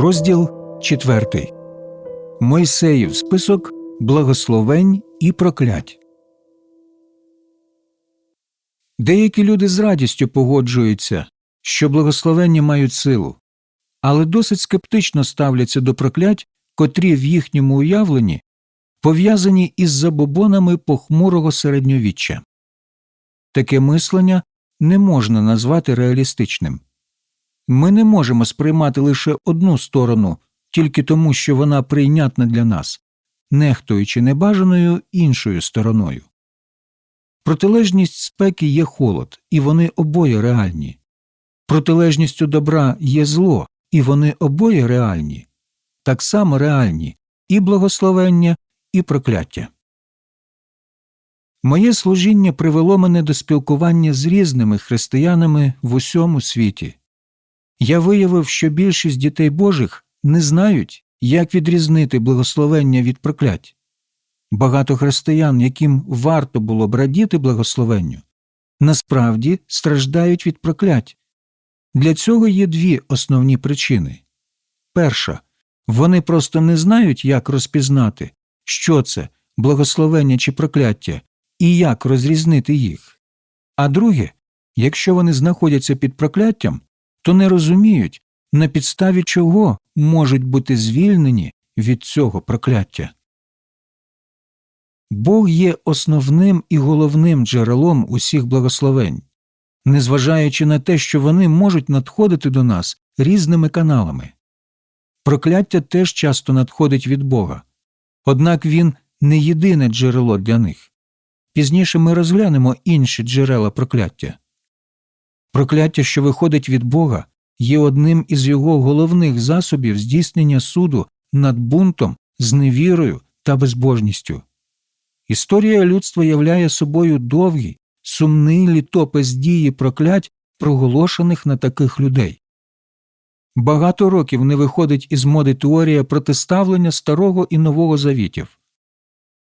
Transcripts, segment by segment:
Розділ 4. Мойсеїв список благословень і проклять. Деякі люди з радістю погоджуються, що благословення мають силу, але досить скептично ставляться до проклять, котрі в їхньому уявленні пов'язані із забобонами похмурого середньовіччя. Таке мислення не можна назвати реалістичним. Ми не можемо сприймати лише одну сторону тільки тому, що вона прийнятна для нас, нехтуючи небажаною іншою стороною. Протилежність спеки є холод, і вони обоє реальні. Протилежністю добра є зло, і вони обоє реальні, так само реальні і благословення, і прокляття. Моє служіння привело мене до спілкування з різними християнами в усьому світі. Я виявив, що більшість дітей Божих не знають, як відрізнити благословення від проклять. Багато християн, яким варто було б радіти благословенню, насправді страждають від проклять. Для цього є дві основні причини перша вони просто не знають, як розпізнати, що це благословення чи прокляття, і як розрізнити їх. А друге, якщо вони знаходяться під прокляттям, то не розуміють, на підставі чого можуть бути звільнені від цього прокляття. Бог є основним і головним джерелом усіх благословень, незважаючи на те, що вони можуть надходити до нас різними каналами. Прокляття теж часто надходить від Бога, однак він не єдине джерело для них. Пізніше ми розглянемо інші джерела прокляття. Прокляття, що виходить від Бога, є одним із його головних засобів здійснення суду над бунтом, зневірою та безбожністю. Історія людства являє собою довгий, сумний літопис дії проклять, проголошених на таких людей. Багато років не виходить із моди теорія протиставлення старого і нового завітів.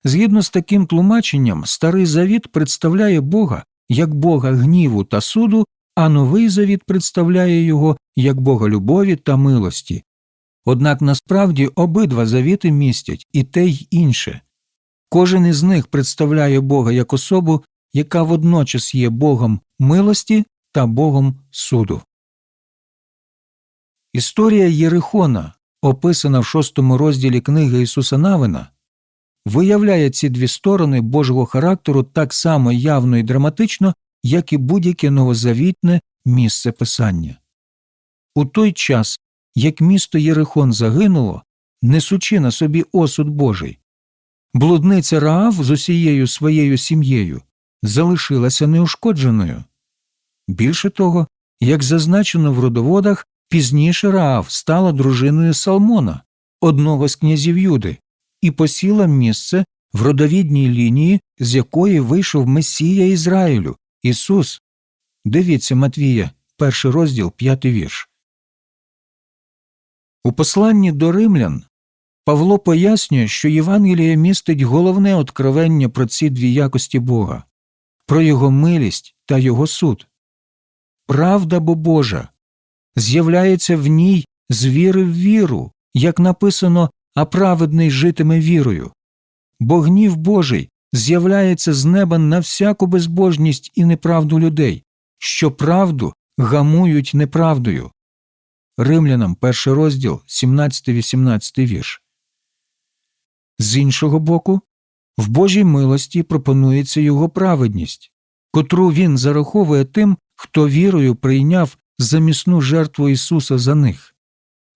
Згідно з таким тлумаченням, старий завіт представляє Бога як Бога гніву та суду, а новий завіт представляє його як Бога любові та милості. Однак насправді обидва завіти містять і те й інше. Кожен із них представляє Бога як особу, яка водночас є Богом милості та Богом суду. Історія Єрихона, описана в шостому розділі книги Ісуса Навина, виявляє ці дві сторони Божого характеру так само явно і драматично, як і будь-яке новозавітне місце писання. У той час, як місто Єрихон загинуло, несучи на собі осуд Божий, блудниця Раав з усією своєю сім'єю залишилася неушкодженою. Більше того, як зазначено в родоводах, пізніше Раав стала дружиною Салмона, одного з князів Юди, і посіла місце в родовідній лінії, з якої вийшов Месія Ізраїлю, Ісус. Дивіться Матвія, перший розділ, п'ятий вірш. У посланні до римлян Павло пояснює, що Євангеліє містить головне откровення про ці дві якості Бога, про Його милість та Його суд. Правда бо Божа з'являється в ній з віри в віру, як написано, а праведний житиме вірою. Бо гнів Божий з'являється з неба на всяку безбожність і неправду людей, що правду гамують неправдою. Римлянам перший розділ, 17-18 вірш. З іншого боку, в Божій милості пропонується його праведність, котру він зараховує тим, хто вірою прийняв замісну жертву Ісуса за них.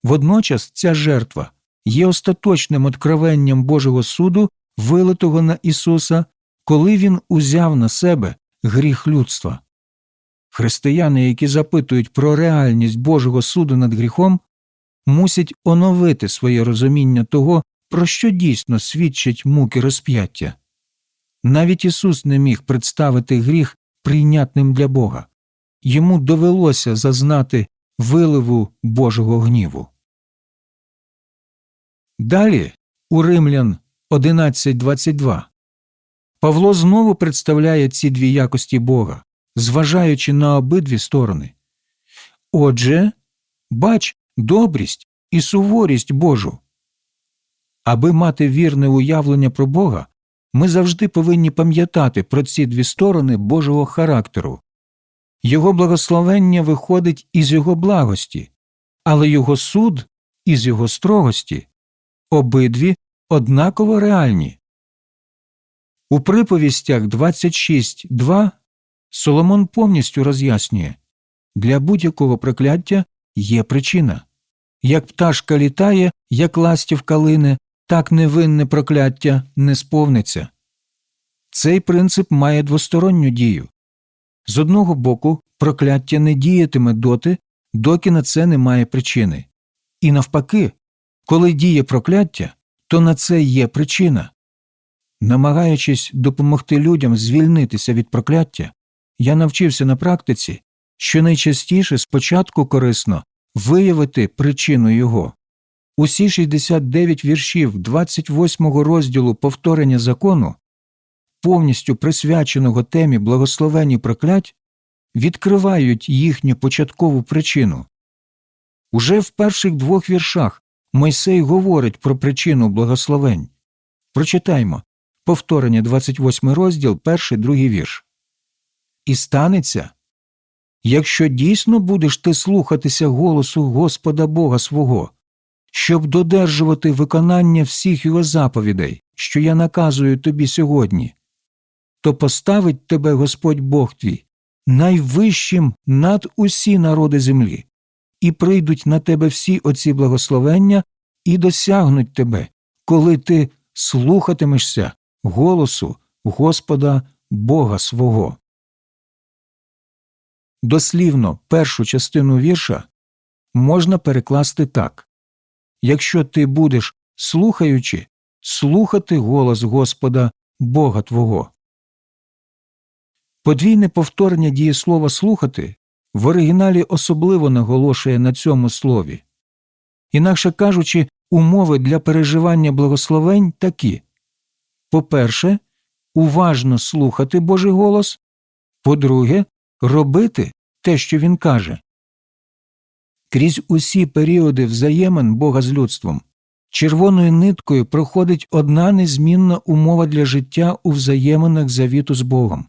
Водночас ця жертва є остаточним откровенням Божого суду, вилитого на Ісуса, коли Він узяв на себе гріх людства. Християни, які запитують про реальність Божого суду над гріхом, мусять оновити своє розуміння того, про що дійсно свідчать муки розп'яття. Навіть Ісус не міг представити гріх прийнятним для Бога йому довелося зазнати виливу Божого гніву. Далі у Римлян 11.22 Павло знову представляє ці дві якості Бога, зважаючи на обидві сторони. Отже, бач добрість, і суворість Божу. Аби мати вірне уявлення про Бога, ми завжди повинні пам'ятати про ці дві сторони Божого характеру. Його благословення виходить із його благості, але його суд із його строгості обидві однаково реальні. У приповістях 26.2 Соломон повністю роз'яснює для будь-якого прокляття є причина. Як пташка літає, як ластівка лине, так невинне прокляття не сповниться. Цей принцип має двосторонню дію. З одного боку, прокляття не діятиме доти, доки на це немає причини. І навпаки, коли діє прокляття, то на це є причина. Намагаючись допомогти людям звільнитися від прокляття, я навчився на практиці, що найчастіше спочатку корисно виявити причину його. Усі 69 віршів 28 розділу повторення закону, повністю присвяченого темі благословені проклять, відкривають їхню початкову причину. Уже в перших двох віршах Мойсей говорить про причину благословень. Прочитаймо повторення 28 розділ, перший другий вірш. І станеться, якщо дійсно будеш ти слухатися голосу Господа Бога свого, щоб додержувати виконання всіх його заповідей, що я наказую тобі сьогодні, то поставить тебе Господь Бог твій найвищим над усі народи землі, і прийдуть на тебе всі оці благословення і досягнуть тебе, коли ти слухатимешся голосу Господа Бога свого. Дослівно першу частину вірша можна перекласти так Якщо ти будеш, слухаючи, слухати голос Господа Бога Твого. Подвійне повторення дієслова слухати в оригіналі особливо наголошує на цьому слові. Інакше кажучи, умови для переживання благословень такі по-перше, уважно слухати Божий голос, по-друге, робити те, що він каже. Крізь усі періоди взаємин Бога з людством червоною ниткою проходить одна незмінна умова для життя у взаєминах завіту з Богом.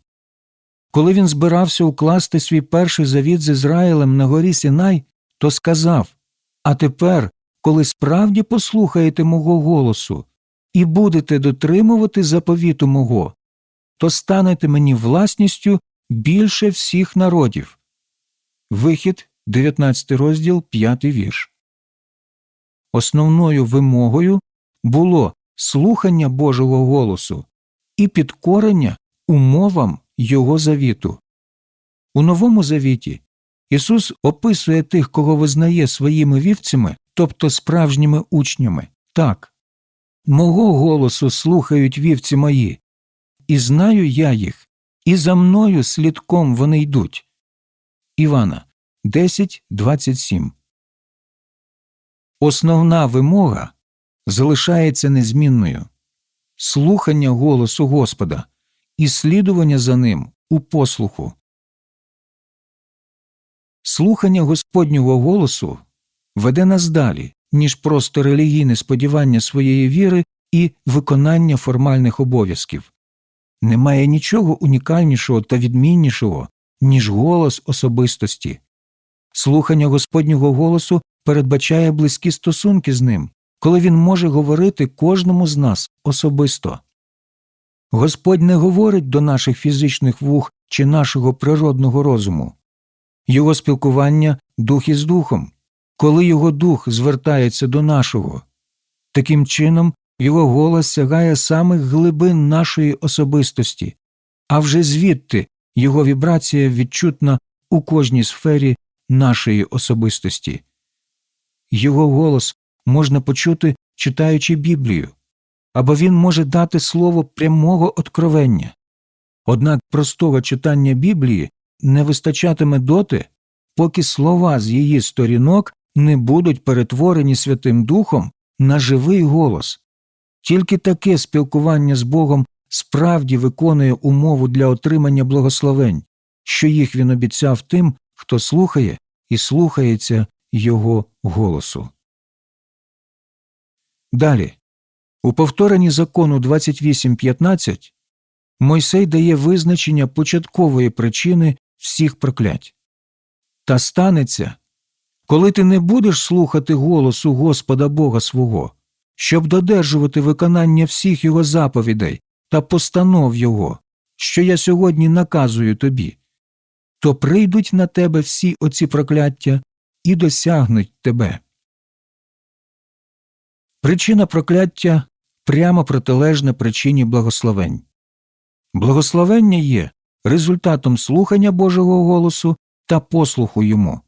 Коли він збирався укласти свій перший завіт з Ізраїлем на горі Сінай, то сказав А тепер, коли справді послухаєте мого голосу і будете дотримувати заповіту мого, то станете мені власністю більше всіх народів. Вихід, 19 розділ, 5 вірш. Основною вимогою було слухання Божого голосу і підкорення умовам Його завіту. У Новому Завіті Ісус описує тих, кого визнає своїми вівцями, тобто справжніми учнями, так Мого голосу слухають вівці мої, і знаю я їх, і за мною слідком вони йдуть. Івана 10.27 Основна вимога залишається незмінною слухання голосу Господа і слідування за ним у послуху. Слухання Господнього голосу веде нас далі, ніж просто релігійне сподівання своєї віри і виконання формальних обов'язків. Немає нічого унікальнішого та відміннішого, ніж голос особистості. Слухання Господнього голосу передбачає близькі стосунки з ним, коли він може говорити кожному з нас особисто. Господь не говорить до наших фізичних вух чи нашого природного розуму. Його спілкування дух із духом, коли його дух звертається до нашого. Таким чином, його голос сягає самих глибин нашої особистості, а вже звідти його вібрація відчутна у кожній сфері нашої особистості. Його голос можна почути, читаючи Біблію, або він може дати слово прямого откровення. Однак простого читання Біблії не вистачатиме доти, поки слова з її сторінок не будуть перетворені Святим Духом на живий голос. Тільки таке спілкування з Богом справді виконує умову для отримання благословень, що їх він обіцяв тим, хто слухає і слухається Його голосу. Далі, у повторенні закону 28.15 Мойсей дає визначення початкової причини всіх проклять. Та станеться, коли ти не будеш слухати голосу Господа Бога свого, щоб додержувати виконання всіх його заповідей та постанов Його, що я сьогодні наказую тобі, то прийдуть на тебе всі оці прокляття і досягнуть тебе. Причина прокляття прямо протилежна причині благословень. Благословення є результатом слухання Божого голосу та послуху йому.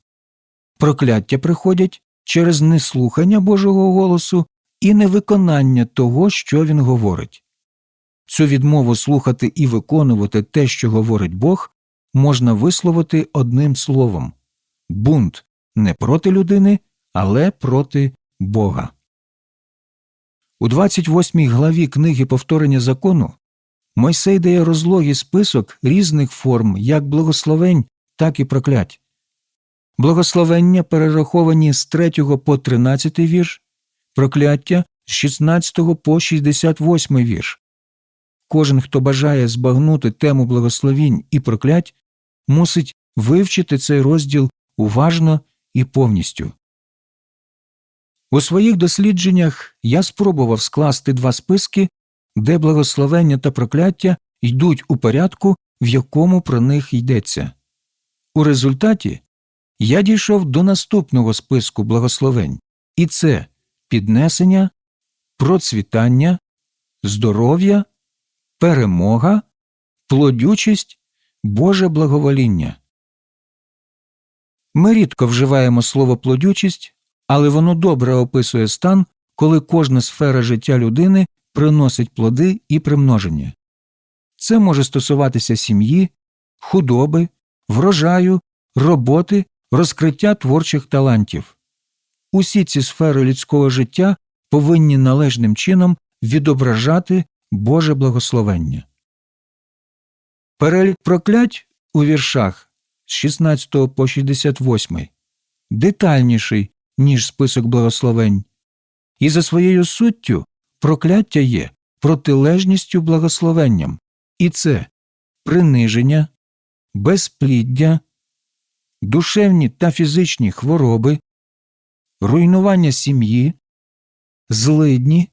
Прокляття приходять через неслухання Божого голосу і невиконання того, що він говорить. Цю відмову слухати і виконувати те, що говорить Бог, можна висловити одним словом бунт не проти людини, але проти Бога. У 28 главі книги повторення закону Мойсей дає розлогий список різних форм як благословень, так і проклять. Благословення перераховані з 3 по 13 вірш, прокляття з 16 по 68 вірш. Кожен, хто бажає збагнути тему благословінь і проклять, мусить вивчити цей розділ уважно і повністю. У своїх дослідженнях я спробував скласти два списки, де благословення та прокляття йдуть у порядку, в якому про них йдеться. У результаті я дійшов до наступного списку благословень, і це піднесення, процвітання, здоров'я, перемога, плодючість, Боже благовоління. Ми рідко вживаємо слово плодючість, але воно добре описує стан, коли кожна сфера життя людини приносить плоди і примноження. Це може стосуватися сім'ї, худоби, врожаю, роботи, розкриття творчих талантів. Усі ці сфери людського життя повинні належним чином відображати Боже благословення. Перелік проклять у віршах з 16 по 68 детальніший, ніж список благословень, і за своєю суттю прокляття є протилежністю благословенням, і це приниження, безпліддя, душевні та фізичні хвороби, руйнування сім'ї, злидні,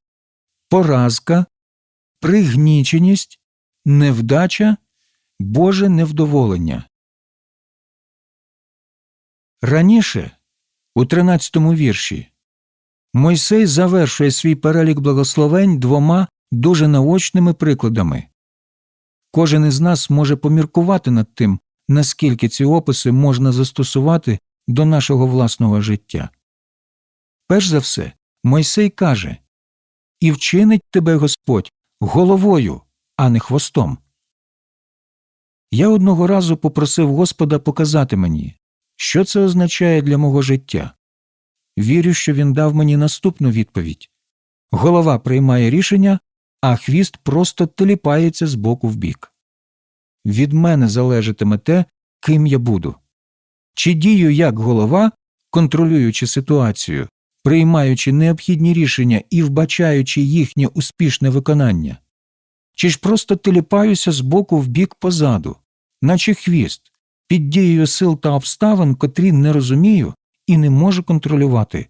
поразка, пригніченість, невдача, Боже невдоволення. Раніше, у 13 вірші, Мойсей завершує свій перелік благословень двома дуже наочними прикладами. Кожен із нас може поміркувати над тим, наскільки ці описи можна застосувати до нашого власного життя. Перш за все, Мойсей каже І вчинить тебе Господь головою, а не хвостом. Я одного разу попросив Господа показати мені, що це означає для мого життя. Вірю, що він дав мені наступну відповідь голова приймає рішення, а хвіст просто теліпається з боку в бік. Від мене залежатиме те, ким я буду. Чи дію як голова, контролюючи ситуацію, приймаючи необхідні рішення і вбачаючи їхнє успішне виконання, чи ж просто теліпаюся з боку в бік позаду, наче хвіст, під дією сил та обставин, котрі не розумію і не можу контролювати.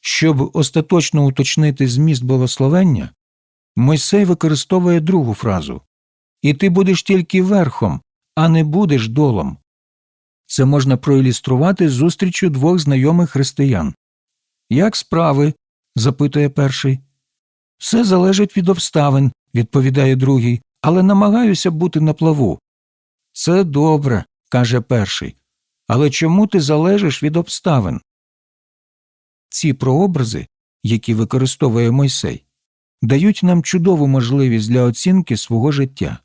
Щоб остаточно уточнити зміст благословення, Мойсей використовує другу фразу І ти будеш тільки верхом, а не будеш долом. Це можна проілюструвати зустрічю двох знайомих християн. Як справи? запитує перший. Все залежить від обставин, відповідає другий, але намагаюся бути на плаву. Це добре, каже перший. Але чому ти залежиш від обставин? Ці прообрази, які використовує Мойсей, дають нам чудову можливість для оцінки свого життя.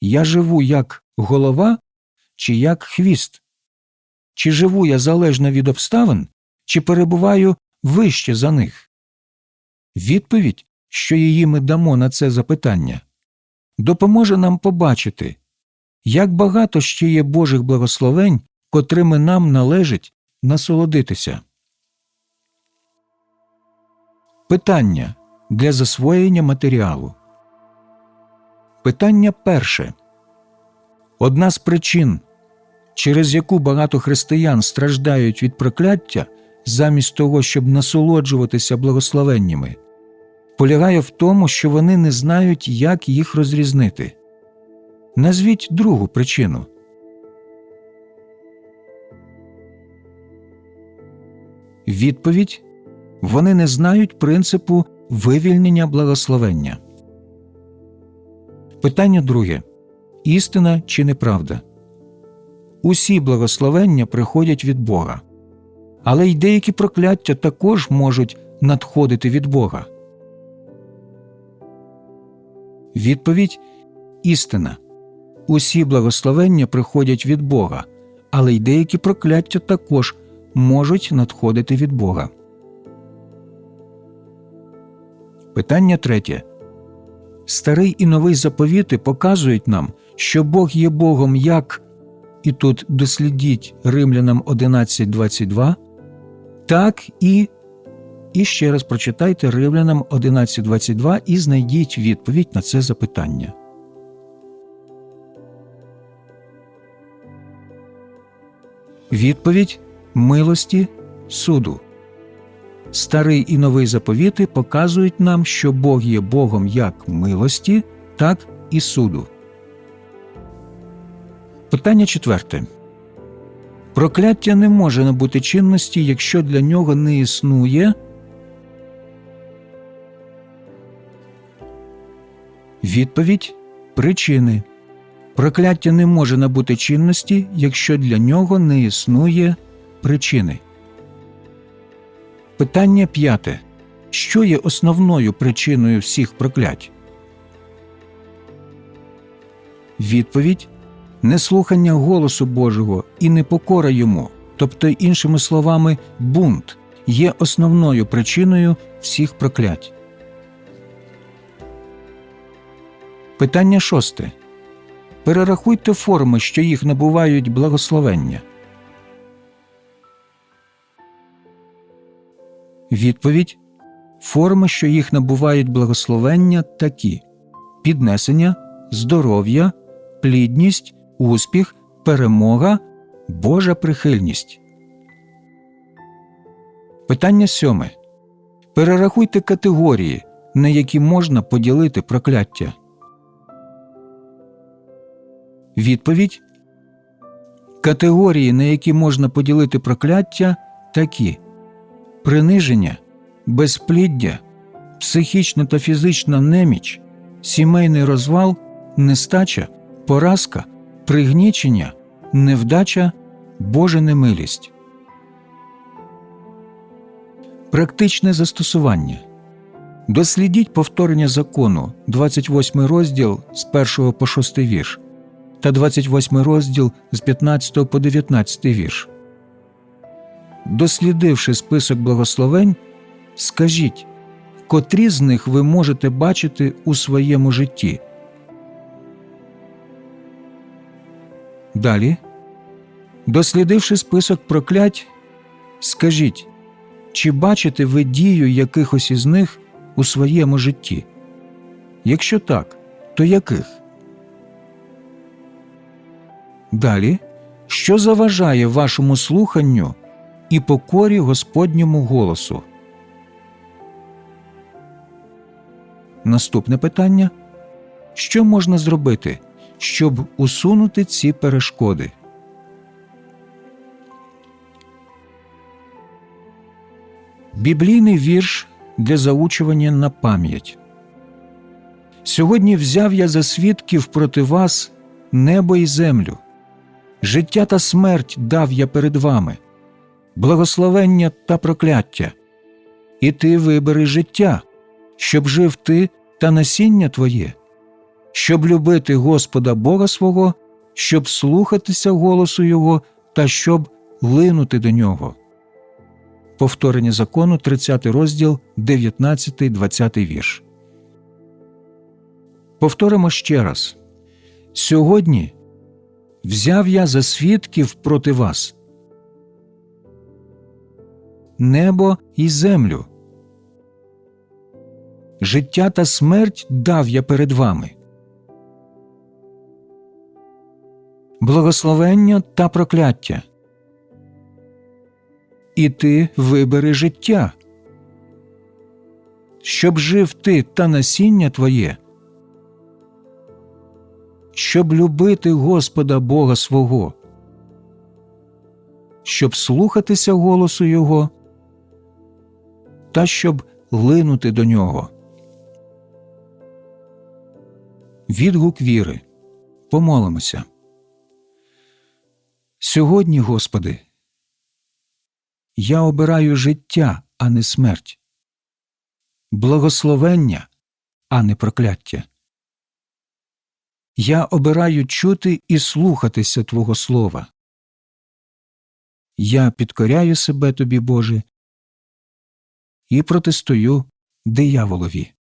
Я живу як голова чи як хвіст? Чи живу я залежно від обставин, чи перебуваю вище за них? Відповідь, що її ми дамо на це запитання, допоможе нам побачити, як багато ще є Божих благословень, котрими нам належить насолодитися. Питання для засвоєння матеріалу. Питання перше. Одна з причин, через яку багато християн страждають від прокляття, замість того, щоб насолоджуватися благословеннями, полягає в тому, що вони не знають, як їх розрізнити. Назвіть другу причину. Відповідь вони не знають принципу вивільнення благословення. Питання друге істина чи неправда? Усі благословення приходять від Бога, але й деякі прокляття також можуть надходити від Бога. Відповідь істина. Усі благословення приходять від Бога, але й деякі прокляття також можуть надходити від Бога. Питання третє. Старий і новий заповіти показують нам, що Бог є Богом як і тут дослідіть Римлянам 11.22, так і і ще раз прочитайте Римлянам 11.22 і знайдіть відповідь на це запитання. Відповідь милості суду. Старий і новий заповіти показують нам, що Бог є Богом як милості, так і суду. Питання четверте. Прокляття не може набути чинності, якщо для нього не існує. Відповідь причини. Прокляття не може набути чинності, якщо для нього не існує причини. Питання п'яте. Що є основною причиною всіх проклять? Відповідь неслухання голосу Божого і непокора йому, тобто, іншими словами, бунт, є основною причиною всіх проклять. Питання шосте. Перерахуйте форми, що їх набувають благословення. Відповідь форми, що їх набувають благословення, такі піднесення, здоров'я, плідність, успіх, перемога, Божа прихильність. Питання сьоме. Перерахуйте категорії, на які можна поділити прокляття. Відповідь Категорії, на які можна поділити прокляття, такі приниження, безпліддя, психічна та фізична неміч, сімейний розвал, нестача, поразка, пригнічення, невдача, Божа немилість. Практичне застосування. Дослідіть повторення закону 28 розділ з 1 по 6 вірш та 28 розділ з 15 по 19 вірш. Дослідивши список благословень, скажіть, котрі з них ви можете бачити у своєму житті. Далі, дослідивши список проклять, скажіть, чи бачите ви дію якихось із них у своєму житті? Якщо так, то яких? Далі, що заважає вашому слуханню і покорі Господньому голосу? Наступне питання що можна зробити, щоб усунути ці перешкоди? Біблійний вірш для заучування на пам'ять. Сьогодні взяв я за свідків проти вас небо і землю. Життя та смерть дав я перед вами, благословення та прокляття. І ти вибери життя, щоб жив ти та насіння твоє, щоб любити Господа Бога свого, щоб слухатися голосу Його та щоб линути до нього. Повторення закону, 30 розділ, 19, 20 вірш. Повторимо ще раз. Сьогодні взяв я за свідків проти вас небо і землю. Життя та смерть дав я перед вами. Благословення та прокляття. І ти вибери життя, щоб жив ти та насіння твоє, щоб любити Господа Бога свого, щоб слухатися голосу Його та щоб линути до нього. Відгук віри. Помолимося. Сьогодні, Господи, я обираю життя, а не смерть, благословення, а не прокляття. Я обираю чути і слухатися Твого Слова. Я підкоряю себе Тобі, Боже, і протистою дияволові.